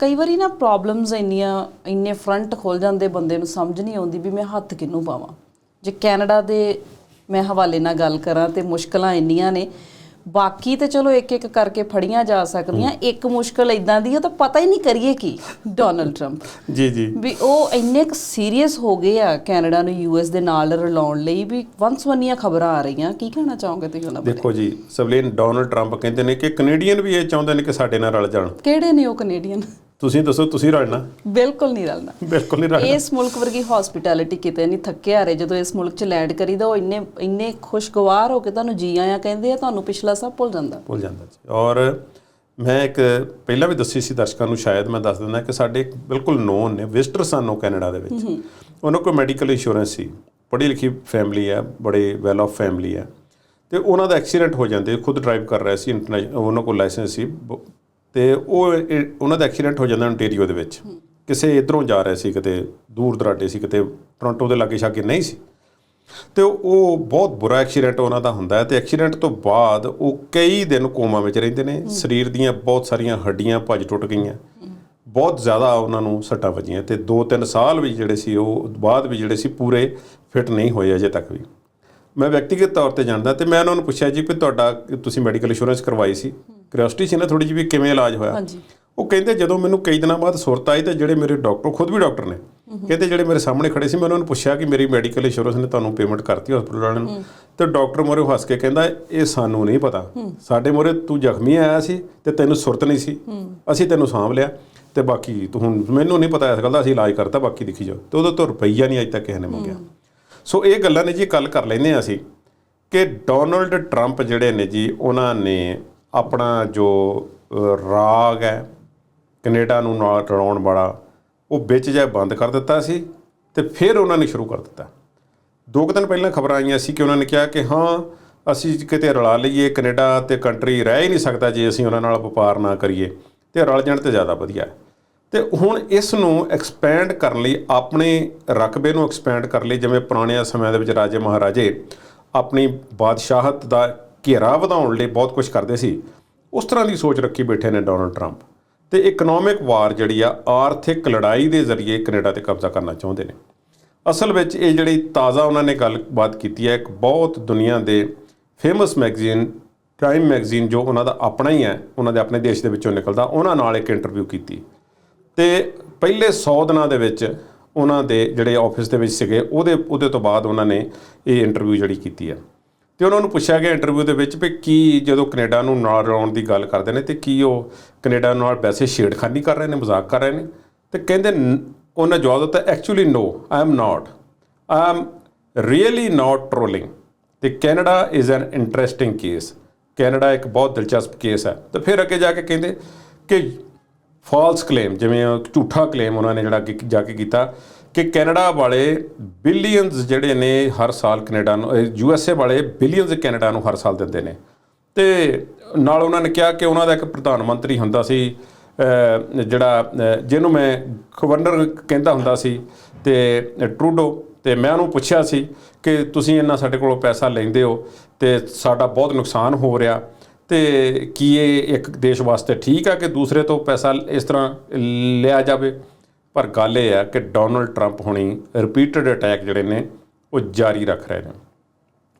ਕਈ ਵਾਰੀ ਨਾ ਪ੍ਰੋਬਲਮਸ ਇੰਨੀਆਂ ਇੰਨੇ ਫਰੰਟ ਖੁੱਲ ਜਾਂਦੇ ਬੰਦੇ ਨੂੰ ਸਮਝ ਨਹੀਂ ਆਉਂਦੀ ਵੀ ਮੈਂ ਹੱਥ ਕਿਹਨੂੰ ਪਾਵਾਂ। ਜੇ ਕੈਨੇਡਾ ਦੇ ਮੈਂ ਹਵਾਲੇ ਨਾਲ ਗੱਲ ਕਰਾਂ ਤੇ ਮੁਸ਼ਕਲਾਂ ਇੰਨੀਆਂ ਨੇ ਬਾਕੀ ਤੇ ਚਲੋ ਇੱਕ ਇੱਕ ਕਰਕੇ ਫੜੀਆਂ ਜਾ ਸਕਦੀਆਂ। ਇੱਕ ਮੁਸ਼ਕਲ ਇਦਾਂ ਦੀ ਹੈ ਤਾਂ ਪਤਾ ਹੀ ਨਹੀਂ ਕਰੀਏ ਕੀ ਡੋਨਲਡ ਟਰੰਪ ਜੀ ਜੀ। ਵੀ ਉਹ ਇੰਨੇ ਕੁ ਸੀਰੀਅਸ ਹੋ ਗਏ ਆ ਕੈਨੇਡਾ ਨੂੰ ਯੂਐਸ ਦੇ ਨਾਲ ਰਲਾਉਣ ਲਈ ਵੀ ਵੰਸਵੰਨੀਆਂ ਖਬਰਾਂ ਆ ਰਹੀਆਂ। ਕੀ ਕਹਿਣਾ ਚਾਹੋਗੇ ਤੁਸੀਂ ਉਹਨਾਂ ਬਾਰੇ? ਦੇਖੋ ਜੀ ਸਵਲੀਨ ਡੋਨਲਡ ਟਰੰਪ ਕਹਿੰਦੇ ਨੇ ਕਿ ਕੈਨੇਡੀਅਨ ਵੀ ਇਹ ਚਾਹੁੰਦੇ ਨੇ ਕਿ ਸਾਡੇ ਨਾਲ ਰਲ ਜਾਣ। ਕਿਹੜੇ ਨੇ ਉਹ ਕੈਨੇਡੀਅਨ ਤੁਸੀਂ ਦੱਸੋ ਤੁਸੀਂ ਰਲਣਾ? ਬਿਲਕੁਲ ਨਹੀਂ ਰਲਣਾ। ਬਿਲਕੁਲ ਨਹੀਂ ਰਲਣਾ। ਇਸ ਮੁਲਕ ਵਰਗੀ ਹਸਪਿਟੈਲਿਟੀ ਕਿਤੇ ਨਹੀਂ ਥੱਕਿਆ ਰਹੇ ਜਦੋਂ ਇਸ ਮੁਲਕ 'ਚ ਲੈਂਡ ਕਰੀਦਾ ਉਹ ਇੰਨੇ ਇੰਨੇ ਖੁਸ਼ਗਵਾਰ ਹੋ ਕੇ ਤੁਹਾਨੂੰ ਜੀ ਆਇਆਂ ਕਹਿੰਦੇ ਆ ਤੁਹਾਨੂੰ ਪਿਛਲਾ ਸਭ ਭੁੱਲ ਜਾਂਦਾ। ਭੁੱਲ ਜਾਂਦਾ ਜੀ। ਔਰ ਮੈਂ ਇੱਕ ਪਹਿਲਾਂ ਵੀ ਦੱਸੀ ਸੀ ਦਰਸ਼ਕਾਂ ਨੂੰ ਸ਼ਾਇਦ ਮੈਂ ਦੱਸ ਦਿੰਦਾ ਕਿ ਸਾਡੇ ਇੱਕ ਬਿਲਕੁਲ ਨੋਨ ਨੇ ਵਿਜ਼ਟਰ ਸਨ ਉਹ ਕੈਨੇਡਾ ਦੇ ਵਿੱਚ। ਉਹਨਾਂ ਕੋਲ ਮੈਡੀਕਲ ਇੰਸ਼ੋਰੈਂਸ ਸੀ। ਪੜ੍ਹੀ ਲਿਖੀ ਫੈਮਿਲੀ ਹੈ ਬੜੇ ਵੈਲ ਆਫ ਫੈਮਿਲੀ ਹੈ ਤੇ ਉਹਨਾਂ ਦਾ ਐਕਸੀਡੈਂਟ ਹੋ ਜਾਂਦੇ ਖੁਦ ਡਰਾਈਵ ਕਰ ਰਹੇ ਸੀ ਇੰਟਰਨੈਸ਼ਨਲ ਉਹਨਾਂ ਕੋਲ ਲਾਇਸੈਂਸ ਸੀ ਤੇ ਉਹ ਇਹ- ਉਹਨਾਂ ਦਾ ਐਕਸੀਡੈਂਟ ਹੋ ਜਾਂਦਾ ontario ਦੇ ਵਿੱਚ। ਕਿਸੇ ਇਧਰੋਂ ਜਾ ਰਹੇ ਸੀ ਕਿਤੇ ਦੂਰ ਦਰਾਡੇ ਸੀ ਕਿਤੇ ਟੋਰਾਂਟੋ ਦੇ ਲਾਗੇ ਛਾਗੇ ਨਹੀਂ ਸੀ। ਤੇ ਉਹ ਬਹੁਤ ਬੁਰਾ ਐਕਸੀਡੈਂਟ ਉਹਨਾਂ ਦਾ ਹੁੰਦਾ ਹੈ ਤੇ ਐਕਸੀਡੈਂਟ ਤੋਂ ਬਾਅਦ ਉਹ ਕਈ ਦਿਨ ਕੋਮਾ ਵਿੱਚ ਰਹਿੰਦੇ ਨੇ। ਸਰੀਰ ਦੀਆਂ ਬਹੁਤ ਸਾਰੀਆਂ ਹੱਡੀਆਂ ਭੱਜ ਟੁੱਟ ਗਈਆਂ। ਬਹੁਤ ਜ਼ਿਆਦਾ ਉਹਨਾਂ ਨੂੰ ਸੱਟਾਂ ਵੱਜੀਆਂ ਤੇ 2-3 ਸਾਲ ਵੀ ਜਿਹੜੇ ਸੀ ਉਹ ਬਾਅਦ ਵੀ ਜਿਹੜੇ ਸੀ ਪੂਰੇ ਫਿਟ ਨਹੀਂ ਹੋਏ ਅਜੇ ਤੱਕ ਵੀ। ਮੈਂ ਵਿਅਕਤੀਗਤ ਤੌਰ ਤੇ ਜਾਣਦਾ ਤੇ ਮੈਂ ਉਹਨਾਂ ਨੂੰ ਪੁੱਛਿਆ ਜੀ ਵੀ ਤੁਹਾਡਾ ਤੁਸੀਂ ਮੈਡੀਕਲ ਇੰਸ਼ੋਰੈਂਸ ਕਰਵਾਈ ਸੀ। ਕਿਉਰਿਓਸਿਟੀ ਸੀ ਨਾ ਥੋੜੀ ਜਿਹੀ ਵੀ ਕਿਵੇਂ ਇਲਾਜ ਹੋਇਆ? ਹਾਂਜੀ। ਉਹ ਕਹਿੰਦੇ ਜਦੋਂ ਮੈਨੂੰ ਕਈ ਦਿਨਾਂ ਬਾਅਦ ਸੁਰਤ ਆਈ ਤੇ ਜਿਹੜੇ ਮੇਰੇ ਡਾਕਟਰ ਖੁਦ ਵੀ ਡਾਕਟਰ ਨੇ ਕਹਿੰਦੇ ਜਿਹੜੇ ਮੇਰੇ ਸਾਹਮਣੇ ਖੜੇ ਸੀ ਮੈਂ ਉਹਨਾਂ ਨੂੰ ਪੁੱਛਿਆ ਕਿ ਮੇਰੀ ਮੈਡੀਕਲ ਇੰਸ਼ੋਰੈਂਸ ਨੇ ਤੁਹਾਨੂੰ ਪੇਮੈਂਟ ਕਰਤੀ ਹਸਪਤਾਲ ਵਾਲਿਆਂ ਨੂੰ। ਤੇ ਡਾਕਟਰ ਮੋਰੇ ਹੱਸ ਕੇ ਕਹਿੰਦਾ ਇਹ ਸਾਨੂੰ ਨਹੀਂ ਪਤਾ। ਸਾਡੇ ਮੋਰੇ ਤੂੰ ਜ਼ਖਮੀ ਆਇਆ ਸੀ ਤੇ ਤੈਨੂੰ ਸੁਰਤ ਨਹੀਂ ਸੀ। ਅਸੀਂ ਤੈਨੂੰ ਸਾਂਭ ਲਿਆ ਤੇ ਬਾਕੀ ਤੂੰ ਹੁਣ ਮੈਨੂੰ ਨਹੀਂ ਪਤਾ ਇਸ ਗੱਲ ਦਾ ਅਸੀਂ ਇਲਾਜ ਕਰਤਾ ਬਾਕੀ ਦੇਖੀ ਜਾਓ। ਤੇ ਉਹਦੇ ਤੋਂ ਰੁਪਈਆ ਨਹੀਂ ਅਜੇ ਤੱਕ ਕਿਸੇ ਨੇ ਮੰਗਿਆ। ਸੋ ਇਹ ਗੱਲਾਂ ਨੇ ਜੀ ਗੱਲ ਕਰ ਲੈਂਦੇ ਹਾਂ ਅਸੀਂ ਕਿ ਡੋਨਲਡ ਟਰੰਪ ਜਿਹੜੇ ਨੇ ਜੀ, ਉਹਨਾਂ ਨੇ ਆਪਣਾ ਜੋ ਰਾਗ ਹੈ, ਕੈਨੇਡਾ ਨੂੰ ਨਾਲ ਰਲਾਉਣ ਵਾਲਾ, ਉਹ ਵਿੱਚ ਜੇ ਬੰਦ ਕਰ ਦਿੱਤਾ ਸੀ ਤੇ ਫਿਰ ਉਹਨਾਂ ਨੇ ਸ਼ੁਰੂ ਕਰ ਦਿੱਤਾ। ਦੋ ਕੁ ਦਿਨ ਪਹਿਲਾਂ ਖਬਰਾਂ ਆਈਆਂ ਸੀ ਕਿ ਉਹਨਾਂ ਨੇ ਕਿਹਾ ਕਿ ਹਾਂ, ਅਸੀਂ ਕਿਤੇ ਰਲਾ ਲਈਏ ਕੈਨੇਡਾ ਤੇ ਕੰਟਰੀ ਰਹਿ ਹੀ ਨਹੀਂ ਸਕਦਾ ਜੇ ਅਸੀਂ ਉਹਨਾਂ ਨਾਲ ਵਪਾਰ ਨਾ ਕਰੀਏ ਤੇ ਰਲ ਜਾਣ ਤੇ ਜ਼ਿਆਦਾ ਵਧੀਆ। ਹੈ ਤੇ ਹੁਣ ਇਸ ਨੂੰ ਐਕਸਪੈਂਡ ਕਰਨ ਲਈ, ਆਪਣੇ ਰਕਬੇ ਨੂੰ ਐਕਸਪੈਂਡ ਕਰਨ ਲਈ, ਜਿਵੇਂ ਪੁਰਾਣੇ ਸਮਿਆਂ ਦੇ ਵਿੱਚ ਰਾਜੇ ਮਹਾਰਾਜੇ ਆਪਣੀ ਬਾਦਸ਼ਾਹਤ ਦਾ ਘੇਰਾ ਵਧਾਉਣ ਲਈ ਬਹੁਤ ਕੁਝ ਕਰਦੇ ਸੀ, ਉਸ ਤਰ੍ਹਾਂ ਦੀ ਸੋਚ ਰੱਖੀ ਬੈਠੇ ਨੇ ਡੋਨਲਡ ਟਰੰਪ ਤੇ ਇਕਨੋਮਿਕ ਵਾਰ ਜਿਹੜੀ ਆ, ਆਰਥਿਕ ਲੜਾਈ ਦੇ ਜ਼ਰੀਏ ਕੈਨੇਡਾ ਤੇ ਕਬਜ਼ਾ ਕਰਨਾ ਚਾਹੁੰਦੇ ਨੇ। ਅਸਲ ਵਿੱਚ ਇਹ ਜਿਹੜੀ ਤਾਜ਼ਾ ਉਹਨਾਂ ਨੇ ਗੱਲਬਾਤ ਕੀਤੀ ਹੈ, ਇੱਕ ਬਹੁਤ ਦੁਨੀਆ ਦੇ ਫੇਮਸ ਮੈਗਜ਼ੀਨ ਟਾਈਮ ਮੈਗਜ਼ੀਨ ਜੋ ਉਹਨਾਂ ਦਾ ਆਪਣਾ ਹੀ ਹੈ, ਉਹਨਾਂ ਦੇ ਆਪਣੇ ਦੇਸ਼ ਦੇ ਵਿੱਚੋਂ ਨਿਕਲਦਾ, ਉਹਨਾਂ ਨਾਲ ਇੱਕ ਇੰਟਰਵਿਊ ਕੀਤੀ। ਤੇ ਪਹਿਲੇ 100 ਦਿਨਾਂ ਦੇ ਵਿੱਚ ਉਹਨਾਂ ਦੇ ਜਿਹੜੇ ਆਫਿਸ ਦੇ ਵਿੱਚ ਸੀਗੇ, ਉਹਦੇ ਉਹਦੇ ਤੋਂ ਬਾਅਦ ਉਹਨਾਂ ਨੇ ਇਹ ਇੰਟਰਵਿਊ ਜਿਹੜੀ ਕੀਤੀ ਹੈ ਤੇ ਉਹਨਾਂ ਨੂੰ ਪੁੱਛਿਆ ਗਿਆ ਇੰਟਰਵਿਊ ਦੇ ਵਿੱਚ ਵੀ ਕੀ ਜਦੋਂ ਕੈਨੇਡਾ ਨੂੰ ਨਾਲ ਰਲਾਉਣ ਦੀ ਗੱਲ ਕਰਦੇ ਨੇ ਤੇ ਕੀ ਉਹ ਕੈਨੇਡਾ ਨਾਲ ਵੈਸੇ ਛੇੜਖਾਨੀ ਕਰ ਰਹੇ ਨੇ, ਮਜ਼ਾਕ ਕਰ ਰਹੇ ਨੇ? ਤੇ ਕਹਿੰਦੇ ਨ- ਉਹਨਾਂ ਜਵਾਬ ਦਿੱਤਾ actually no I am not I am really not trolling ਤੇ Canada is an interesting case Canada ਇੱਕ ਬਹੁਤ ਦਿਲਚਸਪ ਕੇਸ ਹੈ। ਤੇ ਫਿਰ ਅੱਗੇ ਜਾ ਕੇ ਕਹਿੰਦੇ ਕਿ ਫਾਲਸ ਕਲੇਮ, ਜਿਵੇਂ ਝੂਠਾ ਕਲੇਮ ਉਹਨਾਂ ਨੇ ਜਿਹੜਾ ਅੱਗੇ ਜਾ ਕੇ ਕੀਤਾ, ਕਿ ਕੈਨੇਡਾ ਵਾਲੇ ਬਿਲੀਅਨਸ ਜਿਹੜੇ ਨੇ ਹਰ ਸਾਲ ਕੈਨੇਡਾ ਨੂੰ ਯੂ ਐਸ ਏ ਵਾਲੇ ਬਿਲੀਅਨਸ ਕੈਨੇਡਾ ਨੂੰ ਹਰ ਸਾਲ ਦਿੰਦੇ ਨੇ। ਤੇ ਨਾਲ ਉਹਨਾਂ ਨੇ ਕਿਹਾ ਕਿ ਉਹਨਾਂ ਦਾ ਇੱਕ ਪ੍ਰਧਾਨ ਮੰਤਰੀ ਹੁੰਦਾ ਸੀ ਜਿਹੜਾ ਜਿਹਨੂੰ ਮੈਂ ਗਵਰਨਰ ਕਹਿੰਦਾ ਹੁੰਦਾ ਸੀ, ਤੇ ਟਰੂਡੋ, ਤੇ ਮੈਂ ਉਹਨੂੰ ਪੁੱਛਿਆ ਸੀ ਕਿ ਤੁਸੀਂ ਇੰਨਾ ਸਾਡੇ ਕੋਲੋਂ ਪੈਸਾ ਲੈਂਦੇ ਹੋ ਤੇ ਸਾਡਾ ਬਹੁਤ ਨੁਕਸਾਨ ਹੋ ਰਿਹਾ। ਤੇ ਕੀ ਇਹ ਇੱਕ ਦੇਸ਼ ਵਾਸਤੇ ਠੀਕ ਆ ਕਿ ਦੂਸਰੇ ਤੋਂ ਪੈਸਾ ਇਸ ਤਰ੍ਹਾਂ ਲਿਆ ਜਾਵੇ? ਪਰ ਗੱਲ ਇਹ ਆ ਕਿ ਡੋਨਲਡ ਟਰੰਪ ਹੁਣੀ ਰਿਪੀਟਡ ਅਟੈਕ ਜਿਹੜੇ ਨੇ, ਉਹ ਜਾਰੀ ਰੱਖ ਰਹੇ ਨੇ।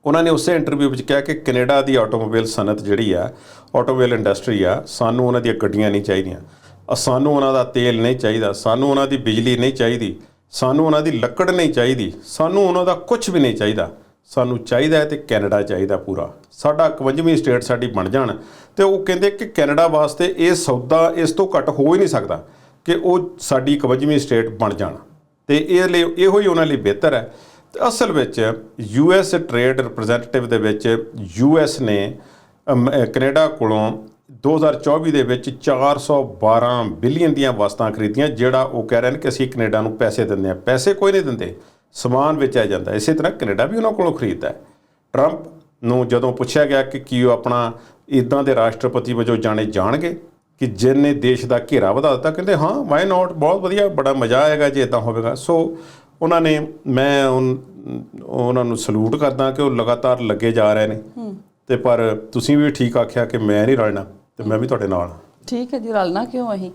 ਉਹਨਾਂ ਨੇ ਉਸੇ ਇੰਟਰਵਿਊ ਵਿੱਚ ਕਿਹਾ ਕਿ ਕੈਨੇਡਾ ਦੀ ਆਟੋਮੋਬਾਈਲ ਸਨਅਤ ਜਿਹੜੀ ਆ, ਆਟੋਮੋਬਾਈਲ ਇੰਡਸਟਰੀ ਆ, ਸਾਨੂੰ ਉਹਨਾਂ ਦੀਆਂ ਗੱਡੀਆਂ ਨਹੀਂ ਚਾਹੀਦੀਆਂ। ਸਾਨੂੰ ਉਹਨਾਂ ਦਾ ਤੇਲ ਨਹੀਂ ਚਾਹੀਦਾ, ਸਾਨੂੰ ਉਹਨਾਂ ਦੀ ਬਿਜਲੀ ਨਹੀਂ ਚਾਹੀਦੀ, ਸਾਨੂੰ ਉਹਨਾਂ ਦੀ ਲੱਕੜ ਨਹੀਂ ਚਾਹੀਦੀ, ਸਾਨੂੰ ਉਹਨਾਂ ਦਾ ਕੁਝ ਵੀ ਨਹੀਂ ਚਾਹੀਦਾ। ਸਾਨੂੰ ਚਾਹੀਦਾ ਹੈ ਤੇ ਕੈਨੇਡਾ ਚਾਹੀਦਾ ਪੂਰਾ। ਸਾਡਾ 51ਵੀਂ ਸਟੇਟ ਸਾਡੀ ਬਣ ਜਾਣ ਤੇ ਉਹ ਕਹਿੰਦੇ ਕਿ ਕੈਨੇਡਾ ਵਾਸਤੇ ਇਹ ਸੌਦਾ ਇਸ ਤੋਂ ਘੱਟ ਹੋ ਹੀ ਨਹੀਂ ਸਕਦਾ ਕਿ ਉਹ ਸਾਡੀ 51ਵੀਂ ਸਟੇਟ ਬਣ ਜਾਣ। ਤੇ ਇਹ ਲਈ ਇਹੋ ਹੀ ਉਹਨਾਂ ਲਈ ਬਿਹਤਰ ਹੈ। ਤੇ ਅਸਲ ਵਿੱਚ ਯੂ ਐਸ ਟ੍ਰੇਡ ਰਿਪਰੈਜ਼ੈਂਟੇਟਿਵ ਦੇ ਵਿੱਚ ਯੂ ਐਸ ਨੇ ਅਮ, ਅ, ਕੈਨੇਡਾ ਕੋਲੋਂ 2024 ਦੇ ਵਿੱਚ 412 ਬਿਲੀਅਨ ਦੀਆਂ ਵਸਤਾਂ ਖਰੀਦੀਆਂ ਜਿਹੜਾ ਉਹ ਕਹਿ ਰਹੇ ਨੇ ਕਿ ਅਸੀਂ ਕੈਨੇਡਾ ਨੂੰ ਪੈਸੇ ਦਿੰਦੇ ਆ ਪੈਸੇ ਕੋਈ ਨਹੀਂ ਦਿੰਦੇ। ਸਮਾਨ ਵੇਚਿਆ ਜਾਂਦਾ। ਇਸੇ ਤਰ੍ਹਾਂ ਕੈਨੇਡਾ ਵੀ ਉਹਨਾਂ ਕੋਲੋਂ ਖਰੀਦਦਾ ਹੈ। ਟਰੰਪ ਨੂੰ ਜਦੋਂ ਪੁੱਛਿਆ ਗਿਆ ਕਿ ਕੀ ਉਹ ਆਪਣਾ ਇਦਾਂ ਦੇ ਰਾਸ਼ਟਰਪਤੀ ਵਜੋਂ ਜਾਣੇ ਜਾਣਗੇ ਕਿ ਜਿਹਨੇ ਦੇਸ਼ ਦਾ ਘੇਰਾ ਵਧਾ ਦਿੱਤਾ ਕਹਿੰਦੇ ਹਾਂ ਵਾਈ ਨਾਟ ਬਹੁਤ ਵਧੀਆ ਬੜਾ ਮਜ਼ਾ ਆਏਗਾ ਜੇ ਇਦਾਂ ਹੋਵੇਗਾ। ਸੋ ਉਹਨਾਂ ਨੇ ਮੈਂ ਉਹਨਾਂ ਨੂੰ ਸਲੂਟ ਕਰਦਾ ਕਿ ਉਹ ਲਗਾਤਾਰ ਲੱਗੇ ਜਾ ਰਹੇ ਨੇ। ਤੇ ਪਰ ਤੁਸੀਂ ਵੀ ਠੀਕ ਆਖਿਆ ਕਿ ਮੈਂ ਨਹੀਂ ਰਲਣਾ ਤੇ ਮੈਂ ਵੀ ਤੁਹਾਡੇ ਨਾਲ। ਠੀਕ ਹੈ ਜੀ ਰਲਣਾ ਕਿਉਂ ਅਸੀਂ?